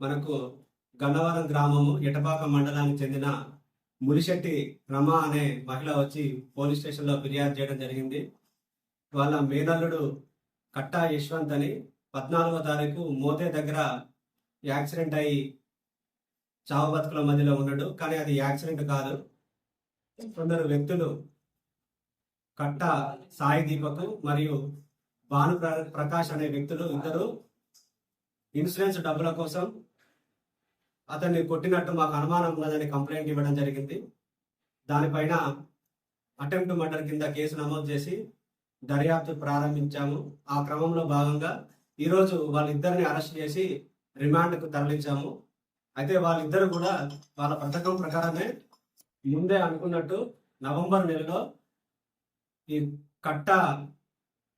మనకు గన్నవరం గ్రామము ఎటపాక మండలానికి చెందిన మురిశెట్టి రమ అనే మహిళ వచ్చి పోలీస్ స్టేషన్లో ఫిర్యాదు చేయడం జరిగింది. వాళ్ళ మేనల్లుడు కట్టా యశ్వంత్ అని పద్నాలుగో తారీఖు మోతే దగ్గర యాక్సిడెంట్ అయి చావు బతుకుల మధ్యలో ఉన్నాడు. కానీ అది యాక్సిడెంట్ కాదు. కొందరు వ్యక్తులు కట్ట సాయి దీపక్ మరియు భాను ప్రకాష్ అనే వ్యక్తులు ఇద్దరు ఇన్సూరెన్స్ డబ్బుల కోసం అతన్ని కొట్టినట్టు మాకు అనుమానం ఉన్నదని కంప్లైంట్ ఇవ్వడం జరిగింది. దానిపైన అటెంప్ట్ మర్డర్ కింద కేసు నమోదు చేసి దర్యాప్తు ప్రారంభించాము. ఆ క్రమంలో భాగంగా ఈరోజు వాళ్ళిద్దరిని అరెస్ట్ చేసి రిమాండ్కు తరలించాము. అయితే వాళ్ళిద్దరు కూడా వాళ్ళ పథకం ప్రకారమే ముందే అనుకున్నట్టు నవంబర్ నెలలో ఈ కట్ట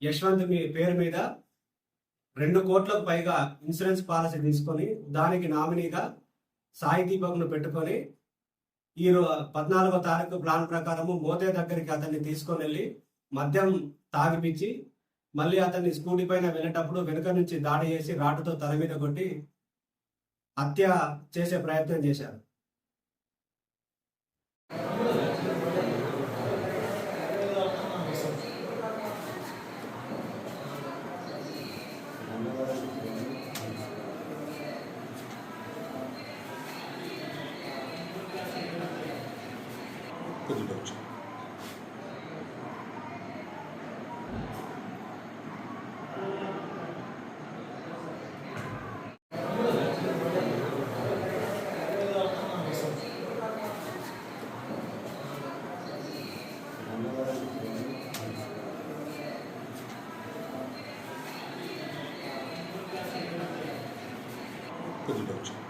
యశ్వంత్ మీ పేరు మీద రెండు కోట్లకు పైగా ఇన్సూరెన్స్ పాలసీ తీసుకొని దానికి నామినీగా సాయి దీపక్ను పెట్టుకొని ఈ పద్నాలుగో తారీఖు ప్లాన్ ప్రకారము మోతే దగ్గరికి అతన్ని తీసుకొని వెళ్ళి మద్యం తాగిపించి మళ్ళీ అతన్ని స్కూటీ పైన వెళ్ళేటప్పుడు వెనుక నుంచి దాడి చేసి రాటుతో తల మీద కొట్టి హత్య చేసే ప్రయత్నం చేశారు. 그것도 배웠죠. 그것도 배웠죠.